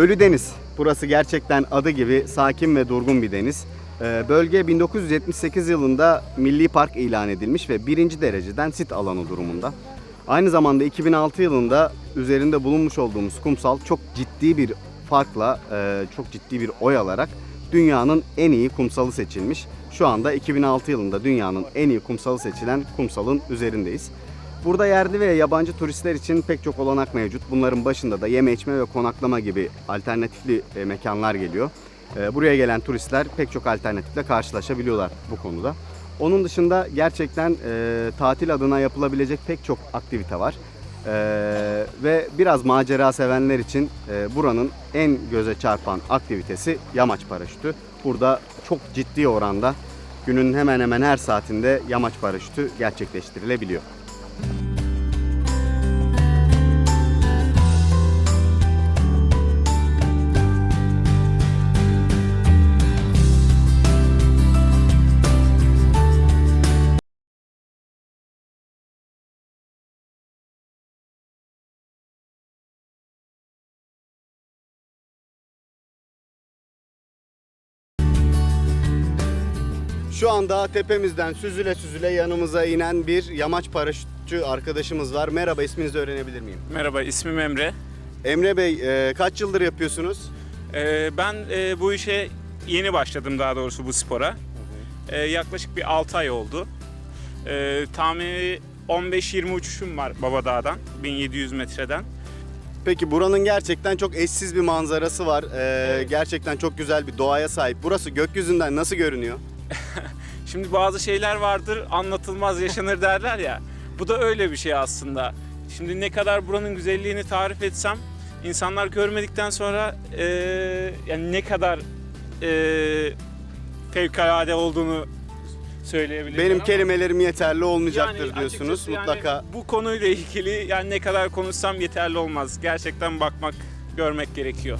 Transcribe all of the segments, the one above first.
Ölü Deniz. Burası gerçekten adı gibi sakin ve durgun bir deniz. Ee, Bölge 1978 yılında milli park ilan edilmiş ve birinci dereceden sit alanı durumunda. Aynı zamanda 2006 yılında üzerinde bulunmuş olduğumuz kumsal çok ciddi bir farkla, e, çok ciddi bir oy alarak dünyanın en iyi kumsalı seçilmiş. Şu anda 2006 yılında dünyanın en iyi kumsalı seçilen kumsalın üzerindeyiz. Burada yerli ve yabancı turistler için pek çok olanak mevcut. Bunların başında da yeme içme ve konaklama gibi alternatifli e, mekanlar geliyor. E, Buraya gelen turistler pek çok alternatifle karşılaşabiliyorlar bu konuda. Onun dışında gerçekten e, tatil adına yapılabilecek pek çok aktivite var. E, ve biraz macera sevenler için e, buranın en göze çarpan aktivitesi yamaç paraşütü. Burada çok ciddi oranda günün hemen hemen her saatinde yamaç paraşütü gerçekleştirilebiliyor. Şu anda tepemizden süzüle süzüle yanımıza inen bir yamaç paraşütçü arkadaşımız var. Merhaba isminizi öğrenebilir miyim? Merhaba, ismim Emre. Emre Bey e, kaç yıldır yapıyorsunuz? Ee, ben e, bu işe yeni başladım daha doğrusu bu spora. Ee, yaklaşık bir 6 ay oldu. Ee, tahmini 15-20 uçuşum var Babadağ'dan, 1700 metreden. Peki buranın gerçekten çok eşsiz bir manzarası var. E, Gerçekten çok güzel bir doğaya sahip. Burası gökyüzünden nasıl görünüyor? Şimdi bazı şeyler vardır, anlatılmaz yaşanır derler ya. Bu da öyle bir şey aslında. Şimdi ne kadar buranın güzelliğini tarif etsem, insanlar görmedikten sonra e, yani ne kadar e, fevkalade olduğunu söyleyebilirim. Benim ama- kelimelerim yeterli olmayacaktır Yani diyorsunuz. açıkçası yani Mutlaka bu konuyla ilgili yani ne kadar konuşsam yeterli olmaz. Gerçekten bakmak, görmek gerekiyor.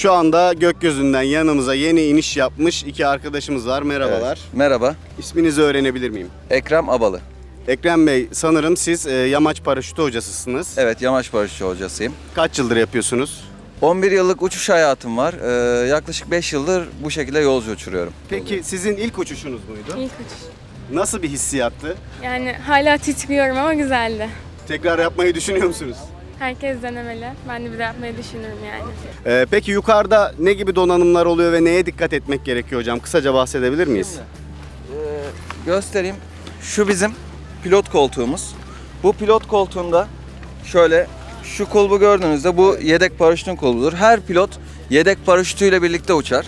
Şu anda gökyüzünden yanımıza yeni iniş yapmış iki arkadaşımız var. Merhabalar. Evet. Merhaba, İsminizi öğrenebilir miyim? Ekrem Abalı. Ekrem Bey sanırım siz e, yamaç paraşütü hocasısınız. Evet, yamaç paraşütü hocasıyım. Kaç yıldır yapıyorsunuz? 11 yıllık uçuş hayatım var. Ee, yaklaşık 5 yıldır bu şekilde yolcu uçuruyorum. Peki sizin ilk uçuşunuz muydu? İlk uçuş. Nasıl bir hissiyattı? Yani hala titriyorum ama güzeldi. Tekrar yapmayı düşünüyor musunuz? Herkes denemeli. Ben de bir de yapmayı düşünürüm yani. Ee, peki yukarıda ne gibi donanımlar oluyor ve neye dikkat etmek gerekiyor hocam? Kısaca bahsedebilir miyiz? Ee, göstereyim. Şu bizim pilot koltuğumuz. Bu pilot koltuğunda şöyle şu kulbu gördüğünüzde bu yedek paraşütün kulbudur. Her pilot yedek paraşütüyle birlikte uçar.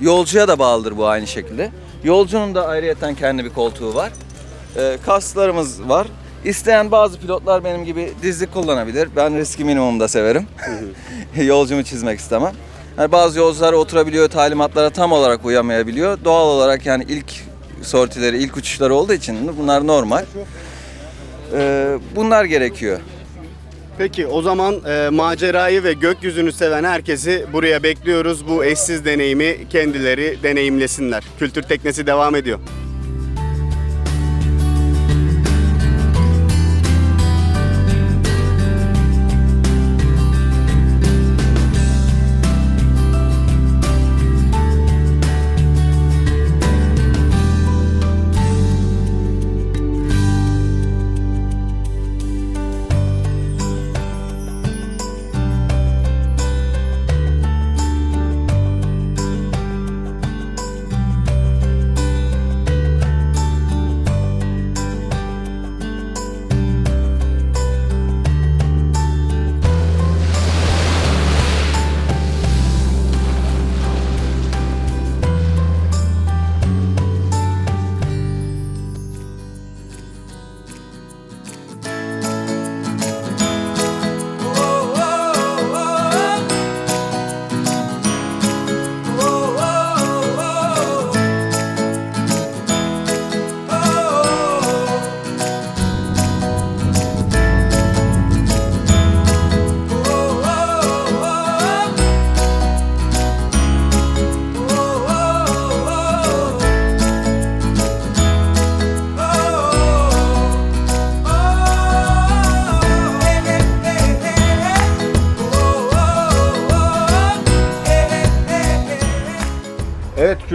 Yolcuya da bağlıdır bu aynı şekilde. Yolcunun da ayrıyeten kendi bir koltuğu var. Ee, kaslarımız var. İsteyen bazı pilotlar benim gibi dizlik kullanabilir. Ben riski minimumda severim. Yolcumu çizmek istemem. Yani bazı yolcular oturabiliyor, talimatlara tam olarak uyamayabiliyor. Doğal olarak yani ilk sortileri, ilk uçuşları olduğu için bunlar normal. Ee, bunlar gerekiyor. Peki o zaman e, macerayı ve gökyüzünü seven herkesi buraya bekliyoruz. Bu eşsiz deneyimi kendileri deneyimlesinler. Kültür Teknesi devam ediyor.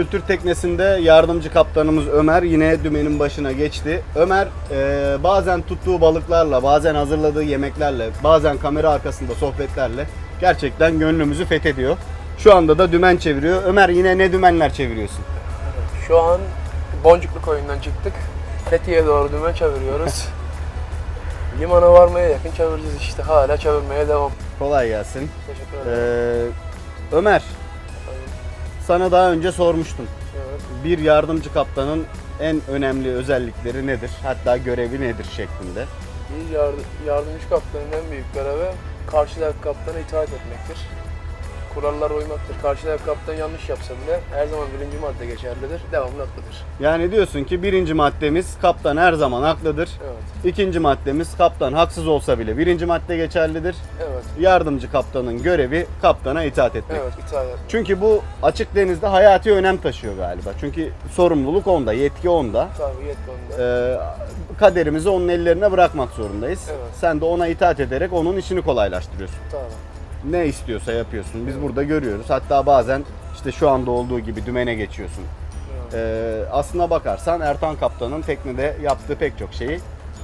Kültür teknesinde yardımcı kaptanımız Ömer yine dümenin başına geçti. Ömer e, bazen tuttuğu balıklarla, bazen hazırladığı yemeklerle, bazen kamera arkasında sohbetlerle gerçekten gönlümüzü fethediyor. Şu anda da dümen çeviriyor. Ömer yine ne dümenler çeviriyorsun? Şu an Boncuklu koyundan çıktık. Fethiye'ye doğru dümen çeviriyoruz. Limana varmaya yakın çevireceğiz işte. Hala çevirmeye devam. Kolay gelsin. Teşekkür ederim. Ee, Ömer, sana daha önce sormuştum. Evet. Bir yardımcı kaptanın en önemli özellikleri nedir? Hatta görevi nedir şeklinde. Bir yard- yardımcı kaptanın en büyük görevi karşıdaki kaptana itaat etmektir. Kurallara uymaktır. Karşıdaki kaptan yanlış yapsa bile her zaman birinci madde geçerlidir. Devamlı haklıdır. Yani diyorsun ki birinci maddemiz kaptan her zaman haklıdır. Evet. İkinci maddemiz kaptan haksız olsa bile birinci madde geçerlidir. Evet. Yardımcı kaptanın görevi kaptana itaat etmek. Evet. itaat etmek. Çünkü bu açık denizde hayati önem taşıyor galiba. Çünkü sorumluluk onda, yetki onda. Tabii yetki onda. Ee, kaderimizi onun ellerine bırakmak zorundayız. Evet. Sen de ona itaat ederek onun işini kolaylaştırıyorsun. Tabii. Ne istiyorsa yapıyorsun. Biz burada görüyoruz. Hatta bazen işte şu anda olduğu gibi dümene geçiyorsun. Ee, aslına bakarsan Ertan Kaptan'ın teknede yaptığı pek çok şeyi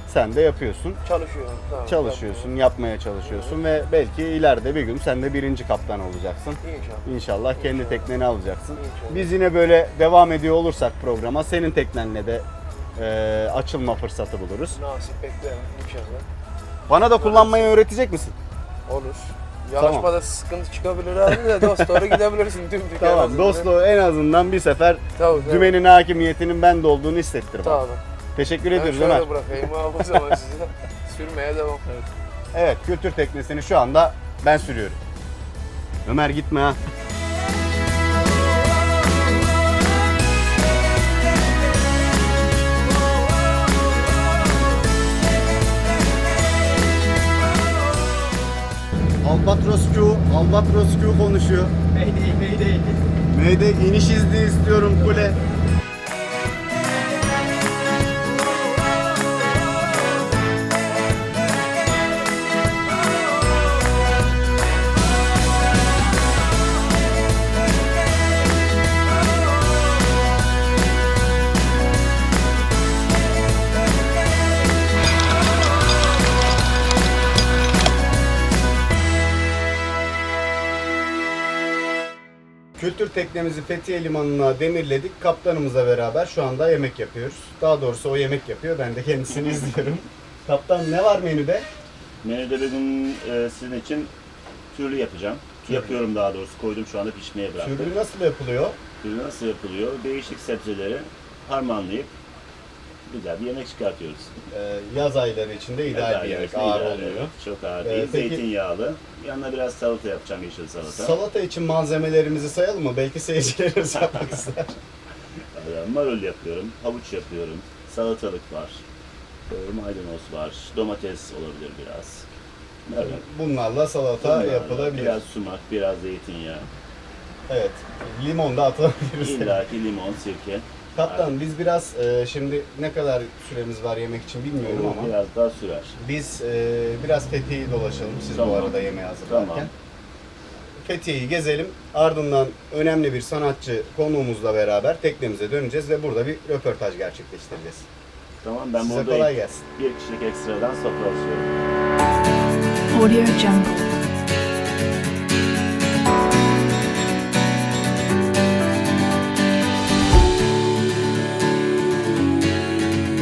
sen de yapıyorsun. Çalışıyorum. Tabii. Çalışıyorsun, yapmaya çalışıyorsun ve belki ileride bir gün sen de birinci kaptan olacaksın. Yapıyorum. İnşallah. İnşallah kendi İnşallah. tekneni alacaksın. İnşallah. Biz yine böyle devam ediyor olursak programa senin teknenle de e, açılma fırsatı buluruz. Nasip beklerim inşallah. Bana da kullanmayı öğretecek misin? Olur. Tamam. Yanaşmada sıkıntı çıkabilir abi de dost doğru gidebilirsin tümdük en Tamam azından. dostluğu en azından bir sefer Tabii, tabii. dümenin hakimiyetinin bende olduğunu hissettir bana. Tabii. Teşekkür Ben ediyoruz Ömer. bırakayım abi o zaman size. Sürmeye devam. Evet kültür teknesini şu anda ben sürüyorum. Ömer gitme ha. Albatros Q, Albatros Q konuşuyor. Mayday, Mayday. Mayday iniş izni istiyorum kule. Teknemizi Fethiye Limanı'na demirledik. Kaptanımızla beraber şu anda yemek yapıyoruz. Daha doğrusu o yemek yapıyor. Ben de kendisini izliyorum. Kaptan ne var menüde? Menüde bugün e, sizin için türlü yapacağım. Yapıyorum daha doğrusu. Koydum şu anda pişmeye bıraktım. Türlü nasıl yapılıyor? Türlü nasıl yapılıyor? Değişik sebzeleri harmanlayıp güzel bir yemek çıkartıyoruz. Ee, yaz ayları içinde ideal bir yemek. Ağır ideal, olmuyor. evet. Çok ağır Ee, değil. peki- Zeytinyağlı. Yanına biraz salata yapacağım yeşil salata. Salata için malzemelerimizi sayalım mı? Belki seyircilerimiz yapmak ister. Ee, Marul yapıyorum, havuç yapıyorum, salatalık var, e, maydanoz var, domates olabilir biraz. Evet. Bunlarla salata Bunlarla yapılabilir. Biraz sumak, biraz zeytinyağı. Evet. Limon da atabiliriz. İlla ki limon, sirke. Kaptan biz biraz e, şimdi ne kadar süremiz var yemek için bilmiyorum ama Biraz daha sürer. biz e, biraz Fethiye'yi dolaşalım siz bu Tamam. arada yemeği hazırlarken. Tamam. Fethiye'yi gezelim. Ardından önemli bir sanatçı konuğumuzla beraber teknemize döneceğiz ve burada bir röportaj gerçekleştireceğiz. Tamam ben Size burada kolay gelsin. bir kişilik ekstradan sofra açıyorum. Audio Jungle.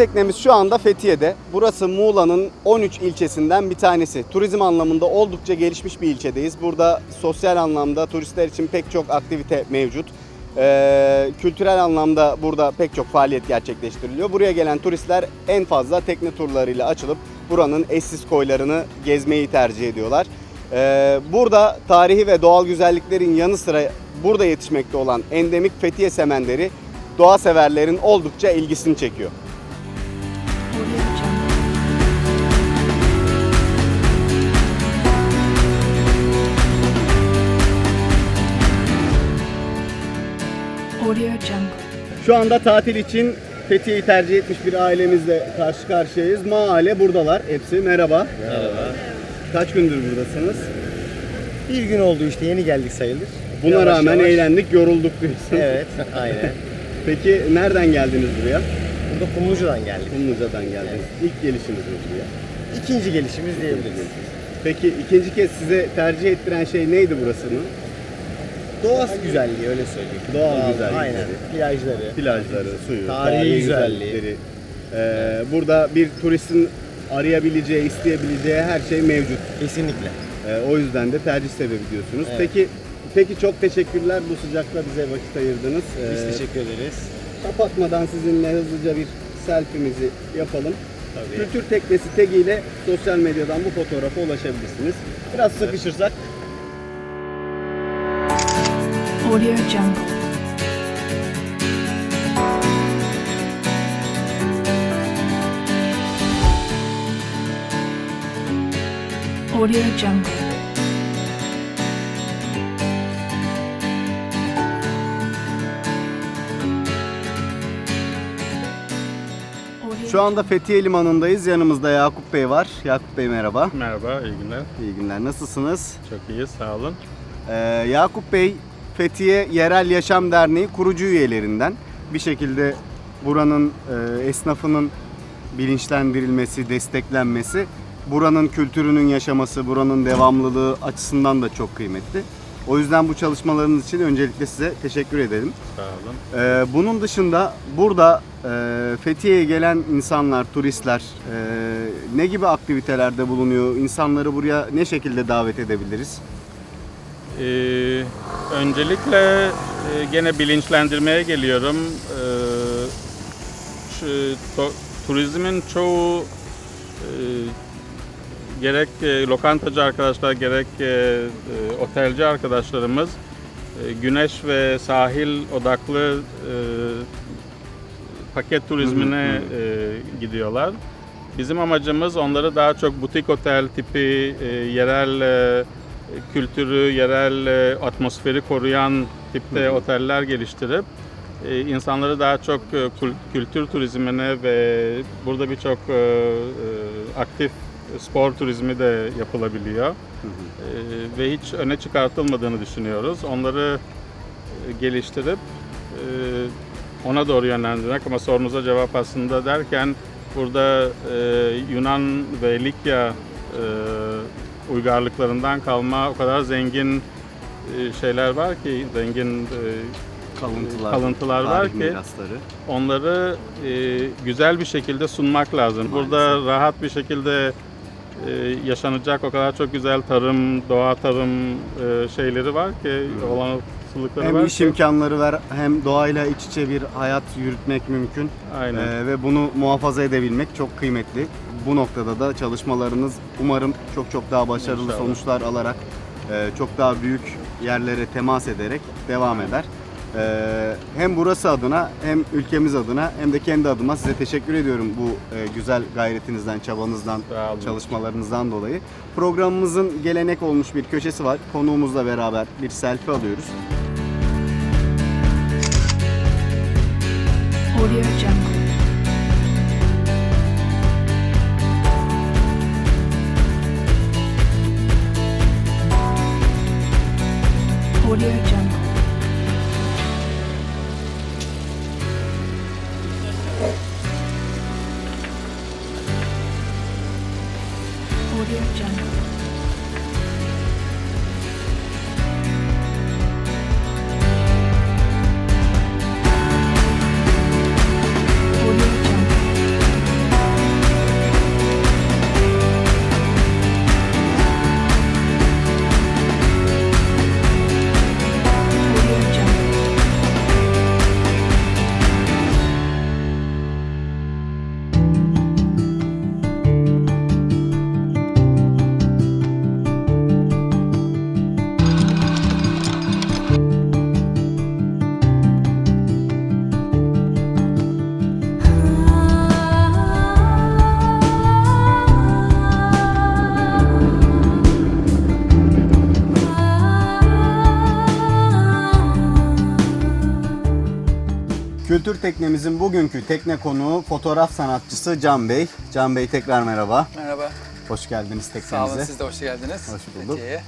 Teknemiz şu anda Fethiye'de. Burası Muğla'nın 13 ilçesinden bir tanesi. Turizm anlamında oldukça gelişmiş bir ilçedeyiz. Burada sosyal anlamda turistler için pek çok aktivite mevcut. Ee, kültürel anlamda burada pek çok faaliyet gerçekleştiriliyor. Buraya gelen turistler en fazla tekne turlarıyla açılıp buranın eşsiz koylarını gezmeyi tercih ediyorlar. E, burada tarihi ve doğal güzelliklerin yanı sıra burada yetişmekte olan endemik Fethiye semenleri doğa severlerin oldukça ilgisini çekiyor. Audio Jungle. Şu anda tatil için Fethiye'yi tercih etmiş bir ailemizle karşı karşıyayız. Mahalle buradalar hepsi. Merhaba. Merhaba. Kaç gündür buradasınız? Bir gün oldu işte yeni geldik sayılır. Buna Yavaş rağmen yavaş. eğlendik, yorulduk diyorsun. Evet, aynen. Peki nereden geldiniz buraya? Burada Kumlucu'dan geldik. Kumluca'dan geldiniz. İlk gelişiniz mi buraya? İkinci gelişimiz diyebiliriz. Peki ikinci kez size tercih ettiren şey neydi burasının? Doğası güzelliği öyle söyleyeyim. Doğal güzellikleri. Aynen. Plajları. Plajları, suyu, Tarihi güzelliği. güzellikleri. Ee, burada bir turistin arayabileceği, isteyebileceği her şey mevcut. Kesinlikle. Ee, o yüzden de tercih sebebi diyorsunuz. Evet. Peki Peki çok teşekkürler bu sıcakta bize vakit ayırdınız. Biz Ee, teşekkür ederiz. Kapatmadan sizinle hızlıca bir selfie'mizi yapalım. Tabii. Kültür Teknesi tegiyle sosyal medyadan bu fotoğrafa ulaşabilirsiniz. Biraz sıkışırsak Audio Jungle. Audio Jungle. Şu anda Fethiye Limanı'ndayız. Yanımızda Yakup Bey var. Yakup Bey merhaba. Merhaba, iyi günler. İyi günler. Nasılsınız? Çok iyi, sağ olun. Ee, Yakup Bey Fethiye Yerel Yaşam Derneği kurucu üyelerinden. Bir şekilde buranın e, esnafının bilinçlendirilmesi, desteklenmesi, buranın kültürünün yaşaması, buranın devamlılığı açısından da çok kıymetli. O yüzden bu çalışmalarınız için öncelikle size teşekkür edelim. Sağ olun. Ee, bunun dışında burada e, Fethiye'ye gelen insanlar, turistler e, ne gibi aktivitelerde bulunuyor? İnsanları buraya ne şekilde davet edebiliriz? Ee, öncelikle e, gene bilinçlendirmeye geliyorum. Ee, şu, to- turizmin çoğu e, gerek e, lokantacı arkadaşlar gerek e, e, otelci arkadaşlarımız e, güneş ve sahil odaklı e, paket turizmine e, gidiyorlar. Bizim amacımız onları daha çok butik otel tipi, e, yerel e, kültürü, yerel e, atmosferi koruyan tipte oteller geliştirip e, insanları daha çok e, kültür turizmine ve burada birçok e, e, aktif spor turizmi de yapılabiliyor. E, ve hiç öne çıkartılmadığını düşünüyoruz. Onları e, geliştirip e, ona doğru yönlendirmek ama sorunuza cevap aslında derken burada e, Yunan ve Likya e, uygarlıklarından kalma o kadar zengin e, şeyler var ki zengin e, Kalıntılar, kalıntılar var ki mirasları. onları e, güzel bir şekilde sunmak lazım. Burada rahat bir şekilde e, yaşanacak o kadar çok güzel tarım, doğa tarım e, şeyleri var ki, olanaklıkları Hem var iş ki. imkanları ver, hem doğayla iç içe bir hayat yürütmek mümkün. Aynen. Ee, ve bunu muhafaza edebilmek çok kıymetli. Bu noktada da çalışmalarınız umarım çok çok daha başarılı İnşallah. sonuçlar alarak, e, çok daha büyük yerlere temas ederek devam eder. Ee, hem burası adına hem ülkemiz adına hem de kendi adıma size teşekkür ediyorum bu e, güzel gayretinizden, çabanızdan, Sağ olun. çalışmalarınızdan dolayı. Programımızın gelenek olmuş bir köşesi var. Konuğumuzla beraber bir selfie alıyoruz. Audio Jungle. Audio Jungle. Kültür Teknemizin bugünkü tekne konuğu fotoğraf sanatçısı Can Bey. Can Bey tekrar merhaba. Merhaba. Hoş geldiniz Sağ teknemize. olun. Siz de hoş geldiniz. Hoş bulduk. Fethiye'ye.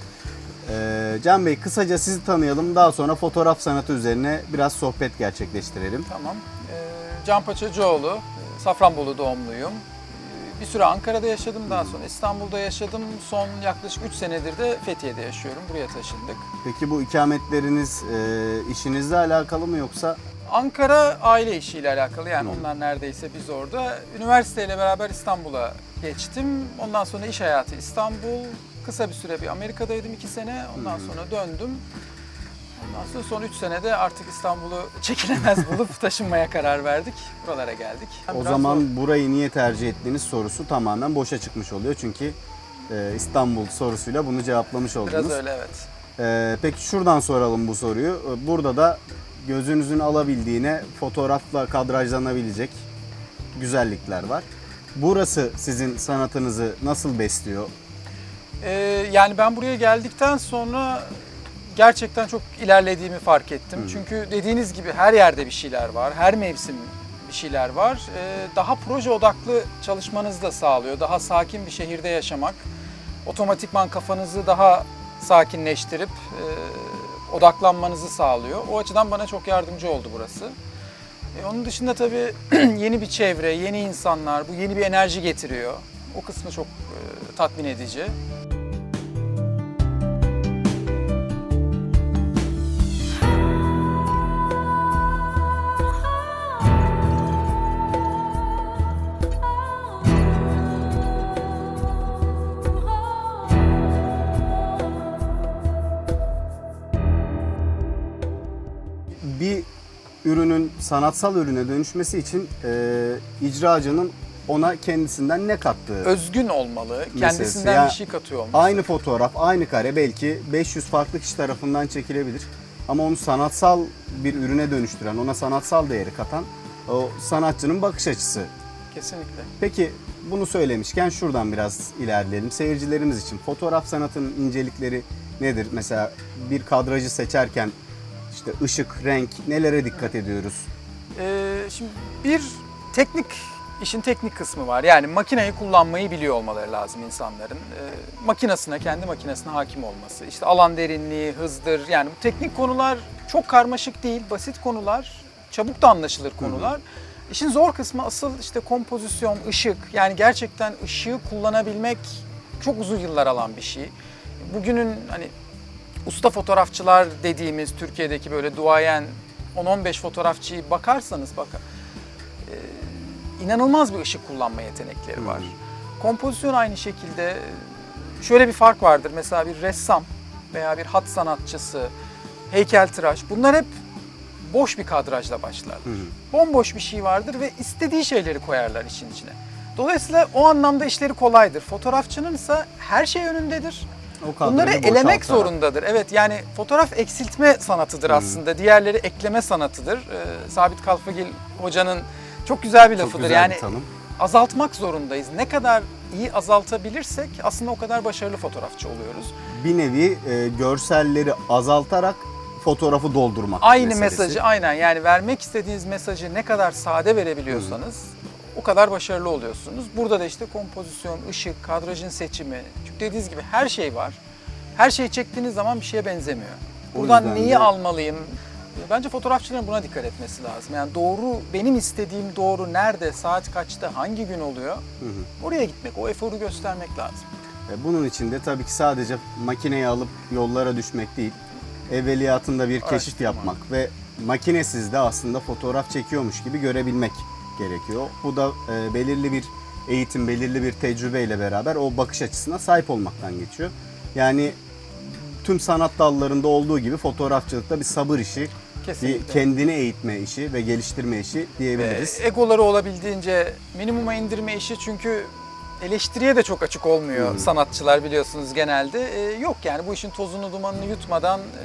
Ee, Can Bey kısaca sizi tanıyalım. Daha sonra fotoğraf sanatı üzerine biraz sohbet gerçekleştirelim. Tamam. Ee, Can Paçacıoğlu. Safranbolu doğumluyum. Ee, Bir süre Ankara'da yaşadım. Daha sonra İstanbul'da yaşadım. Son yaklaşık 3 senedir de Fethiye'de yaşıyorum. Buraya taşındık. Peki bu ikametleriniz e, işinizle alakalı mı yoksa? Ankara aile işiyle alakalı yani onlar neredeyse biz orada. Üniversiteyle beraber İstanbul'a geçtim. Ondan sonra iş hayatı İstanbul. Kısa bir süre bir Amerika'daydım 2 sene. Ondan sonra döndüm. Ondan sonra son 3 senede artık İstanbul'u çekilemez bulup taşınmaya karar verdik. Buralara geldik. O Biraz zaman zor. burayı niye tercih ettiğiniz sorusu tamamen boşa çıkmış oluyor. Çünkü e, İstanbul sorusuyla bunu cevaplamış oldunuz. Biraz öyle evet. Ee, peki şuradan soralım bu soruyu. Burada da gözünüzün alabildiğine fotoğrafla kadrajlanabilecek güzellikler var. Burası sizin sanatınızı nasıl besliyor? Ee, yani ben buraya geldikten sonra gerçekten çok ilerlediğimi fark ettim. Çünkü dediğiniz gibi her yerde bir şeyler var, her mevsim bir şeyler var. Ee, daha proje odaklı çalışmanızı da sağlıyor. Daha sakin bir şehirde yaşamak, otomatikman kafanızı daha sakinleştirip e, odaklanmanızı sağlıyor. O açıdan bana çok yardımcı oldu burası. E, onun dışında tabii yeni bir çevre, yeni insanlar, bu yeni bir enerji getiriyor. O kısmı çok e, tatmin edici. Ürünün sanatsal ürüne dönüşmesi için e, icracının ona kendisinden ne kattığı. özgün olmalı, Meselesi. kendisinden Ya, bir şey katıyor olması. Aynı fotoğraf, aynı kare belki 500 farklı kişi tarafından çekilebilir. Ama onu sanatsal bir ürüne dönüştüren, ona sanatsal değeri katan o sanatçının bakış açısı Kesinlikle. Peki bunu söylemişken şuradan biraz ilerleyelim. Seyircilerimiz için fotoğraf sanatının incelikleri nedir? Mesela bir kadrajı seçerken işte ışık, renk nelere dikkat ediyoruz? Ee, şimdi bir teknik, işin teknik kısmı var. Yani makineyi kullanmayı biliyor olmaları lazım insanların. Ee, makinasına, kendi makinesine hakim olması. İşte alan derinliği, hızdır. Yani bu teknik konular çok karmaşık değil, basit konular. Çabuk da anlaşılır konular. İşin zor kısmı asıl işte kompozisyon, ışık. Yani gerçekten ışığı kullanabilmek çok uzun yıllar alan bir şey. Bugünün hani usta fotoğrafçılar dediğimiz Türkiye'deki böyle duayen 10-15 fotoğrafçıyı bakarsanız bakın e, inanılmaz bir ışık kullanma yetenekleri var. Kompozisyon aynı şekilde şöyle bir fark vardır. Mesela bir ressam veya bir hat sanatçısı, heykeltıraş bunlar hep boş bir kadrajla başlar. Bomboş bir şey vardır ve istediği şeyleri koyarlar işin içine. Dolayısıyla o anlamda işleri kolaydır. Fotoğrafçının ise her şey önündedir. O Bunları elemek boşaltarak. zorundadır. Evet yani fotoğraf eksiltme sanatıdır aslında. Diğerleri ekleme sanatıdır. Ee, Sabit Kalfagil hocanın çok güzel bir Çok lafıdır. güzel yani bir tanım. azaltmak zorundayız. Ne kadar iyi azaltabilirsek aslında o kadar başarılı fotoğrafçı oluyoruz. Bir nevi e, görselleri azaltarak fotoğrafı doldurmak Aynı meselesi. mesajı aynen yani vermek istediğiniz mesajı ne kadar sade verebiliyorsanız o kadar başarılı oluyorsunuz. Burada da işte kompozisyon, ışık, kadrajın seçimi. Çünkü dediğiniz gibi her şey var. Her şeyi çektiğiniz zaman bir şeye benzemiyor. O Buradan neyi de- almalıyım? Bence fotoğrafçıların buna dikkat etmesi lazım. Yani doğru, benim istediğim doğru nerede, saat kaçta, hangi gün oluyor? Oraya gitmek, o eforu göstermek lazım. E, Bunun için de tabii ki sadece makineyi alıp yollara düşmek değil, evveliyatında bir keşif Araştırma. yapmak ve makinesiz de aslında fotoğraf çekiyormuş gibi görebilmek gerekiyor. Bu da e, belirli bir eğitim, belirli bir tecrübeyle beraber o bakış açısına sahip olmaktan geçiyor. Yani tüm sanat dallarında olduğu gibi fotoğrafçılıkta bir sabır işi, bir Kesinlikle. kendini eğitme işi ve geliştirme işi diyebiliriz. E, egoları olabildiğince minimuma indirme işi çünkü eleştiriye de çok açık olmuyor sanatçılar biliyorsunuz genelde. E, yok yani bu işin tozunu dumanını yutmadan e,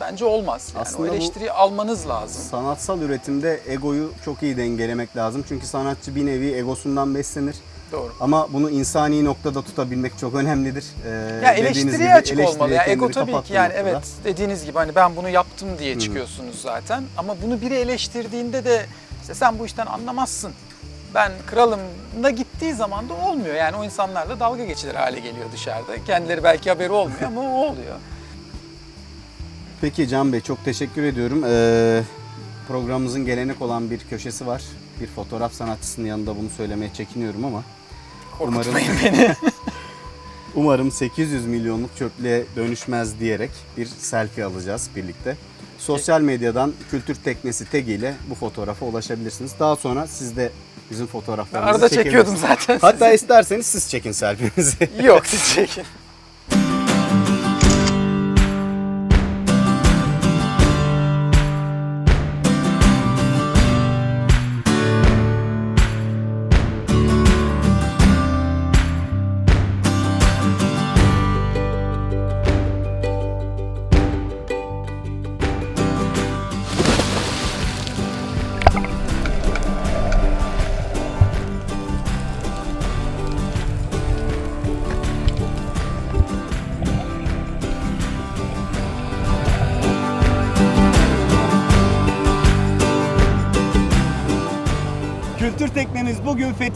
bence olmaz. Yani Aslında o eleştiriyi almanız lazım. Sanatsal üretimde egoyu çok iyi dengelemek lazım. Çünkü sanatçı bir nevi egosundan beslenir. Doğru. Ama bunu insani noktada tutabilmek çok önemlidir. Ee, Ya eleştiriye gibi açık eleştiriye olmalı. Ya ego tabii ki yani noktada. evet dediğiniz gibi hani ben bunu yaptım diye çıkıyorsunuz zaten. Ama bunu biri eleştirdiğinde de işte sen bu işten anlamazsın. Ben kralım da gittiği zaman da olmuyor. Yani o insanlarla dalga geçilir hale geliyor dışarıda. Kendileri belki haberi olmuyor ama o oluyor. Peki Can Bey çok teşekkür ediyorum. Ee, programımızın gelenek olan bir köşesi var. Bir fotoğraf sanatçısının yanında bunu söylemeye çekiniyorum ama Korkutmayın beni. umarım 800 milyonluk çöplüğe dönüşmez diyerek bir selfie alacağız birlikte. Sosyal medyadan Kültür Teknesi tag ile bu fotoğrafa ulaşabilirsiniz. Daha sonra siz de bizim fotoğraflarımızı arada çekiyordum çekebilirsiniz. zaten. Hatta isterseniz siz çekin selfie'nizi. Yok siz çekin.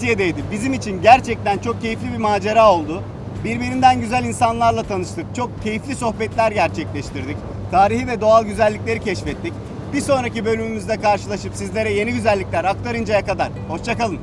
Fethiye'deydi. Bizim için gerçekten çok keyifli bir macera oldu. Birbirinden güzel insanlarla tanıştık. Çok keyifli sohbetler gerçekleştirdik. Tarihi ve doğal güzellikleri keşfettik. Bir sonraki bölümümüzde karşılaşıp sizlere yeni güzellikler aktarıncaya kadar hoşçakalın.